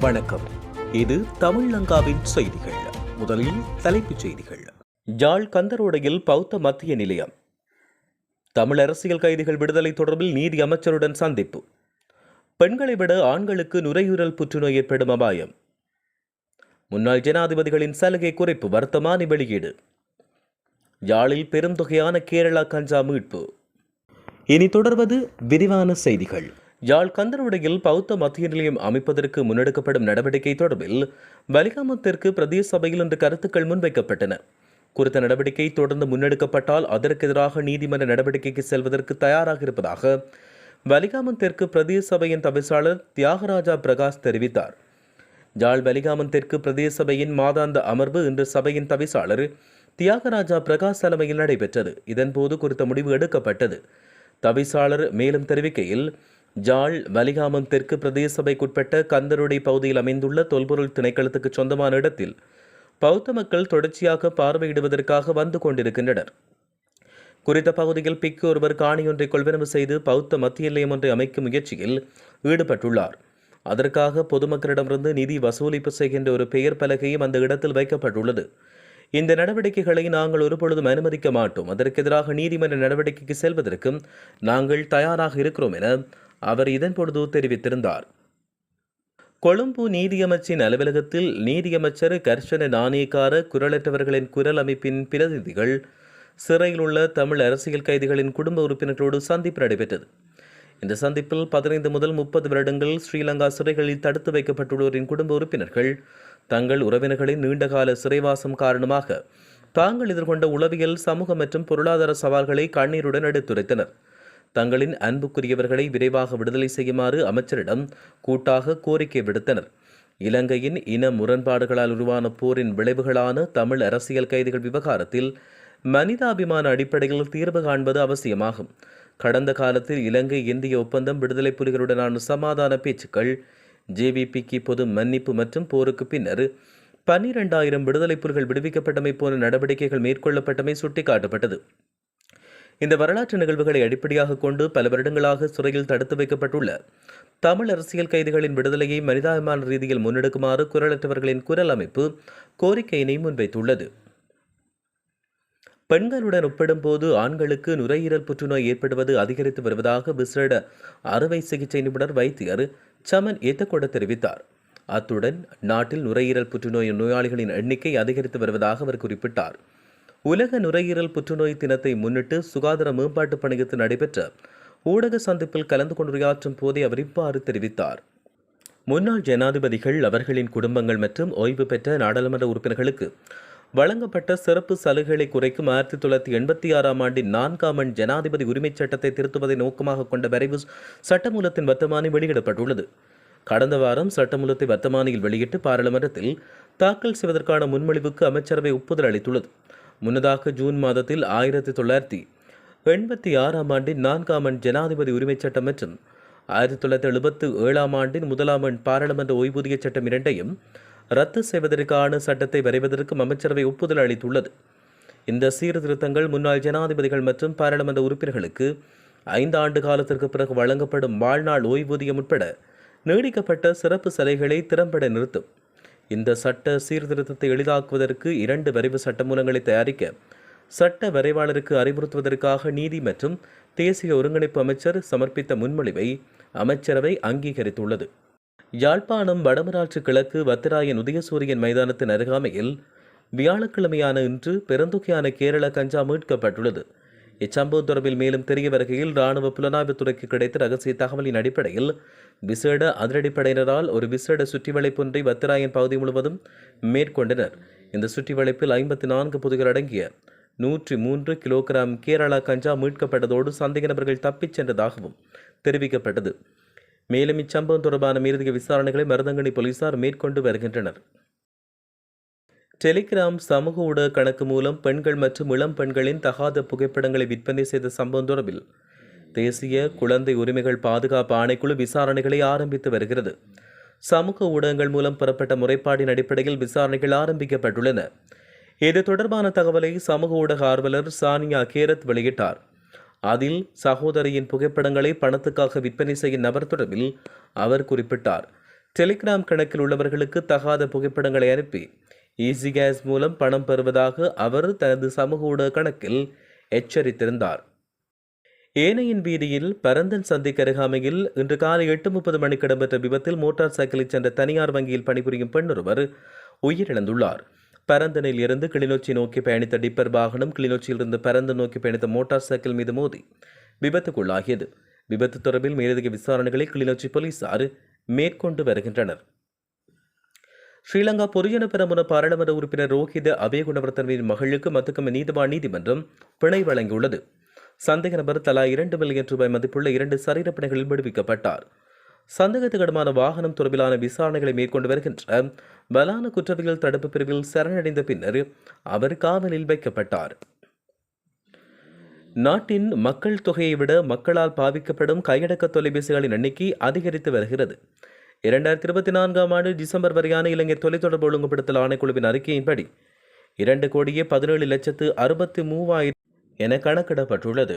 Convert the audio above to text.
வணக்கம். இது தமிழ்லங்காவின் செய்திகள். முதலில் தலைப்புச் செய்திகள். யாழ் கந்தரோடையில் பௌத்த மத்திய நிலையம். தமிழ் அரசியல் கைதிகள் விடுதலை தொடர்பில் நீதி அமைச்சருடன் சந்திப்பு. பெண்களை விட ஆண்களுக்கு நுரையீரல் புற்றுநோய் ஏற்படும் அபாயம். முன்னாள் ஜனாதிபதிகளின் சலுகை குறைப்பு வர்த்தமானி வெளியீடு. யாழில் பெரும் தொகையான கேரளா கஞ்சா மீட்பு. இனி தொடர்வது விரிவான செய்திகள். யாழ் கந்தரோடையில் பௌத்த மத்திய நிலையம் அமைப்பதற்கு முன்னெடுக்கப்படும் நடவடிக்கை தொடர்பில் வலிகாமத்திற்கு பிரதேச சபையில் இன்று கருத்துக்கள் முன்வைக்கப்பட்டன. குறித்த நடவடிக்கை தொடர்ந்து முன்னெடுக்கப்பட்டால் அதற்கு எதிராக நீதிமன்ற நடவடிக்கைக்கு செல்வதற்கு தயாராக இருப்பதாக வலிகாமன் தெற்கு பிரதேச சபையின் தவிசாளர் தியாகராஜா பிரகாஷ் தெரிவித்தார். யாழ் வலிகாமன் தெற்கு பிரதேச சபையின் மாதாந்த அமர்வு இன்று சபையின் தவிசாளர் தியாகராஜா பிரகாஷ் தலைமையில் நடைபெற்றது. இதன்போது குறித்த முடிவு எடுக்கப்பட்டது. தவிசாளர் மேலும் தெரிவிக்கையில் ஜாழ் வலிகாமம் தெற்கு பிரதேச சபைக்குட்பட்ட கந்தருடை பகுதியில் அமைந்துள்ள தொல்பொருள் திணைக்களத்துக்கு சொந்தமான இடத்தில் பௌத்த மக்கள் தொடர்ச்சியாக பார்வையிடுவதற்காக வந்து கொண்டிருக்கின்றனர். குறித்த பகுதியில் பிக்கு ஒருவர் காணியொன்றை கொள்வனவு செய்து பௌத்த மத்திய நிலையம் ஒன்றை அமைக்கும் முயற்சியில் ஈடுபட்டுள்ளார். அதற்காக பொதுமக்களிடமிருந்து நிதி வசூலிப்பு செய்கின்ற ஒரு பெயர் பலகையும் அந்த இடத்தில் வைக்கப்பட்டுள்ளது. இந்த நடவடிக்கைகளை நாங்கள் ஒருபொழுதும் அனுமதிக்க மாட்டோம். அதற்கு எதிராக நீதிமன்ற நடவடிக்கைக்கு செல்வதற்கும் நாங்கள் தயாராக இருக்கிறோம் என அவர் இதன்பொழுது தெரிவித்திருந்தார். கொழும்பு நீதியமைச்சின் அலுவலகத்தில் நீதியமைச்சர் கர்ஷன நாணயக்கார குரலற்றவர்களின் குரல் அமைப்பின் பிரதிநிதிகள் சிறையில் உள்ள தமிழ் அரசியல் கைதிகளின் குடும்ப உறுப்பினர்களோடு சந்திப்பு நடைபெற்றது. இந்த சந்திப்பில் பதினைந்து முதல் முப்பது வருடங்கள் ஸ்ரீலங்கா சிறைகளில் தடுத்து வைக்கப்பட்டுள்ளோரின் குடும்ப உறுப்பினர்கள் தங்கள் உறவினர்களின் நீண்டகால சிறைவாசம் காரணமாக தாங்கள் எதிர்கொண்ட உளவியல் சமூக மற்றும் பொருளாதார சவால்களை கண்ணீருடன் எடுத்துரைத்தனர். தங்களின் அன்புக்குரியவர்களை விரைவாக விடுதலை செய்யுமாறு அமைச்சரிடம் கூட்டாக கோரிக்கை விடுத்தனர். இலங்கையின் இன முரண்பாடுகளால் உருவான போரின் விளைவுகளான தமிழ் அரசியல் கைதிகள் விவகாரத்தில் மனிதாபிமான அடிப்படையில் தீர்வு காண்பது அவசியமாகும். கடந்த காலத்தில் இலங்கை இந்திய ஒப்பந்தம் விடுதலை புலிகளுடனான சமாதான பேச்சுக்கள் ஜேவிபிக்கு பொது மன்னிப்பு மற்றும் போருக்கு பின்னர் பன்னிரெண்டாயிரம் விடுதலை புலிகள் விடுவிக்கப்பட்டமை போன்ற நடவடிக்கைகள் மேற்கொள்ளப்பட்டமை சுட்டிக்காட்டப்பட்டது. இந்த வரலாற்று நிகழ்வுகளை அடிப்படையாக கொண்டு பல வருடங்களாக சிறையில் தடுத்து வைக்கப்பட்டுள்ள தமிழ் அரசியல் கைதிகளின் விடுதலையை மனிதாபிமான ரீதியில் முன்னெடுக்குமாறு குரலற்றவர்களின் குரல் அமைப்பு கோரிக்கையினை முன்வைத்துள்ளது. பெண்களுடன் ஒப்பிடும்போது ஆண்களுக்கு நுரையீரல் புற்றுநோய் ஏற்படுவது அதிகரித்து வருவதாக விசேட அறுவை சிகிச்சை நிபுணர் வைத்தியர் சமன் ஏத்தக்கொட தெரிவித்தார். அத்துடன் நாட்டில் நுரையீரல் புற்றுநோய் நோயாளிகளின் எண்ணிக்கை அதிகரித்து வருவதாக அவர் குறிப்பிட்டார். உலக நுரையீரல் புற்றுநோய் தினத்தை முன்னிட்டு சுகாதார மேம்பாட்டு பணியத்தில் நடைபெற்ற ஊடக சந்திப்பில் கலந்து கொண்டுரையாற்றும் போதே அவர் இவ்வாறு தெரிவித்தார். முன்னாள் ஜனாதிபதிகள் அவர்களின் குடும்பங்கள் மற்றும் ஓய்வு பெற்ற நாடாளுமன்ற உறுப்பினர்களுக்கு வழங்கப்பட்ட சிறப்பு சலுகைகளை குறைக்கும் ஆயிரத்தி தொள்ளாயிரத்தி எண்பத்தி ஆறாம் ஆண்டின் நான்காம் ஆண்டு ஜனாதிபதி உரிமைச் சட்டத்தை திருத்துவதை நோக்கமாக கொண்ட வரைவு சட்டமூலத்தின் வர்த்தமானி வெளியிடப்பட்டுள்ளது. கடந்த வாரம் சட்டமூலத்தை வர்த்தமானியில் வெளியிட்டு பாராளுமன்றத்தில் தாக்கல் செய்வதற்கான முன்மொழிவுக்கு அமைச்சரவை ஒப்புதல் அளித்துள்ளது. முன்னதாக ஜூன் மாதத்தில் ஆயிரத்தி தொள்ளாயிரத்தி எண்பத்தி ஆறாம் ஆண்டின் நான்காம் ஆண்டு ஜனாதிபதி உரிமைச் சட்டம் மற்றும் ஆயிரத்தி தொள்ளாயிரத்தி எழுபத்து ஏழாம் ஆண்டின் முதலாம் ஆண்டு பாராளுமன்ற ஓய்வூதிய சட்டம் இரண்டையும் ரத்து செய்வதற்கான சட்டத்தை வரைவதற்கும் அமைச்சரவை ஒப்புதல் அளித்துள்ளது. இந்த சீர்திருத்தங்கள் முன்னாள் ஜனாதிபதிகள் மற்றும் பாராளுமன்ற உறுப்பினர்களுக்கு ஐந்து ஆண்டு காலத்திற்கு பிறகு வழங்கப்படும் வாழ்நாள் ஓய்வூதியம் உட்பட நீடிக்கப்பட்ட சிறப்பு சலுகைகளை திறம்பட நிறுத்தும். இந்த சட்ட சீர்திருத்தத்தை எளிதாக்குவதற்கு இரண்டு வரைவு சட்டமூலங்களை தயாரிக்க சட்ட வரைவாளருக்கு அறிவுறுத்துவதற்காக நீதி மற்றும் தேசிய ஒருங்கிணைப்பு அமைச்சர் சமர்ப்பித்த முன்மொழிவை அமைச்சரவை அங்கீகரித்துள்ளது. யாழ்ப்பாணம் வடமராட்சி கிழக்கு வத்திராயன் உதயசூரியன் மைதானத்தின் அருகாமையில் வியாழக்கிழமையான இன்று பெருந்தொகையான கேரள கஞ்சா மீட்கப்பட்டுள்ளது. இச்சம்பவம் தொடர்பில் மேலும் தெரிய வருகையில் ராணுவ புலனாய்வுத்துறைக்கு கிடைத்த ரகசிய தகவலின் அடிப்படையில் விசேட அதிரடிப்படையினரால் ஒரு விசேட சுற்றிவளைப்பு ஒன்றை வத்திராயன் பகுதி முழுவதும் மேற்கொண்டனர். இந்த சுற்றிவளைப்பில் ஐம்பத்தி நான்கு பொதுகள் அடங்கிய நூற்றி மூன்று கிலோகிராம் கேரளா கஞ்சா மீட்கப்பட்டதோடு சந்தேக நபர்கள் தப்பிச் சென்றதாகவும் தெரிவிக்கப்பட்டது. மேலும் இச்சம்பவம் தொடர்பான மேலதிக விசாரணைகளை மருதங்கனி போலீசார் மேற்கொண்டு வருகின்றனர். டெலிகிராம் சமூக ஊடக கணக்கு மூலம் பெண்கள் மற்றும் இளம் பெண்களின் தகாத புகைப்படங்களை விற்பனை செய்த சம்பவம் தொடர்பில் தேசிய குழந்தை உரிமைகள் பாதுகாப்பு ஆணைக்குழு விசாரணைகளை ஆரம்பித்து வருகிறது. சமூக ஊடகங்கள் மூலம் பெறப்பட்ட முறைப்பாடின் அடிப்படையில் விசாரணைகள் ஆரம்பிக்கப்பட்டுள்ளன. இது தொடர்பான தகவலை சமூக ஊடக ஆர்வலர் சானியா கேரத் வெளியிட்டார். அதில் சகோதரியின் புகைப்படங்களை பணத்துக்காக விற்பனை செய்யும் நபர் தொடர்பில் அவர் குறிப்பிட்டார். டெலிகிராம் கணக்கில் உள்ளவர்களுக்கு தகாத புகைப்படங்களை அனுப்பி ஈஸி கேஸ் மூலம் பணம் பெறுவதாக அவர் தனது சமூக ஊடக கணக்கில் எச்சரித்திருந்தார். ஏனையின் வீதியில் பரந்தன் சந்திக்கு அருகாமையில் இன்று காலை எட்டு முப்பது மணிக்கு இடம்பெற்ற விபத்தில் மோட்டார் சைக்கிளில் சென்ற தனியார் வங்கியில் பணிபுரியும் பெண்ணொருவர் உயிரிழந்துள்ளார். பரந்தனில் இருந்து கிளிநொச்சி நோக்கி பயணித்த டிப்பர் வாகனம் கிளிநொச்சியிலிருந்து பரந்தன் நோக்கி பயணித்த மோட்டார் சைக்கிள் மீது மோதி விபத்துக்குள்ளாகியது. விபத்து தொடர்பில் மேலதிக விசாரணைகளை கிளிநொச்சி போலீசார் மேற்கொண்டு வருகின்றனர். ஸ்ரீலங்கா பொதுஜன பெரமுன பாராளுமன்ற உறுப்பினர் ரோஹித அபேகுணவர்த்தனின் மகளுக்கு மத்துக்கம நீதிவான் நீதிமன்றம் பிணை வழங்கியுள்ளது. சந்தேக நபர் தலா இரண்டு மில்லியன் ரூபாய் மதிப்புள்ள இரண்டு சரீரப்பிணைகளில் விடுவிக்கப்பட்டார். சந்தேகத்துக்கிடமான வாகனம் தொடர்பிலான விசாரணைகளை மேற்கொண்டு வருகின்ற பலான குற்றவியல் தடுப்பு பிரிவில் சரணடைந்த பின்னர் அவர் காவலில் வைக்கப்பட்டார். நாட்டின் மக்கள் தொகையை விட மக்களால் பாவிக்கப்படும் கையடக்க தொலைபேசிகளின் எண்ணிக்கை அதிகரித்து வருகிறது. இரண்டாயிரத்தி இருபத்தி நான்காம் ஆண்டு டிசம்பர் வரையான இலங்கை தொலைத்தொடர்பு ஒழுங்குபடுத்தல் ஆணைக்குழுவின் அறிக்கையின்படி இரண்டு கோடியே பதினேழு லட்சத்து அறுபத்தி மூவாயிரம் என கணக்கிடப்பட்டுள்ளது.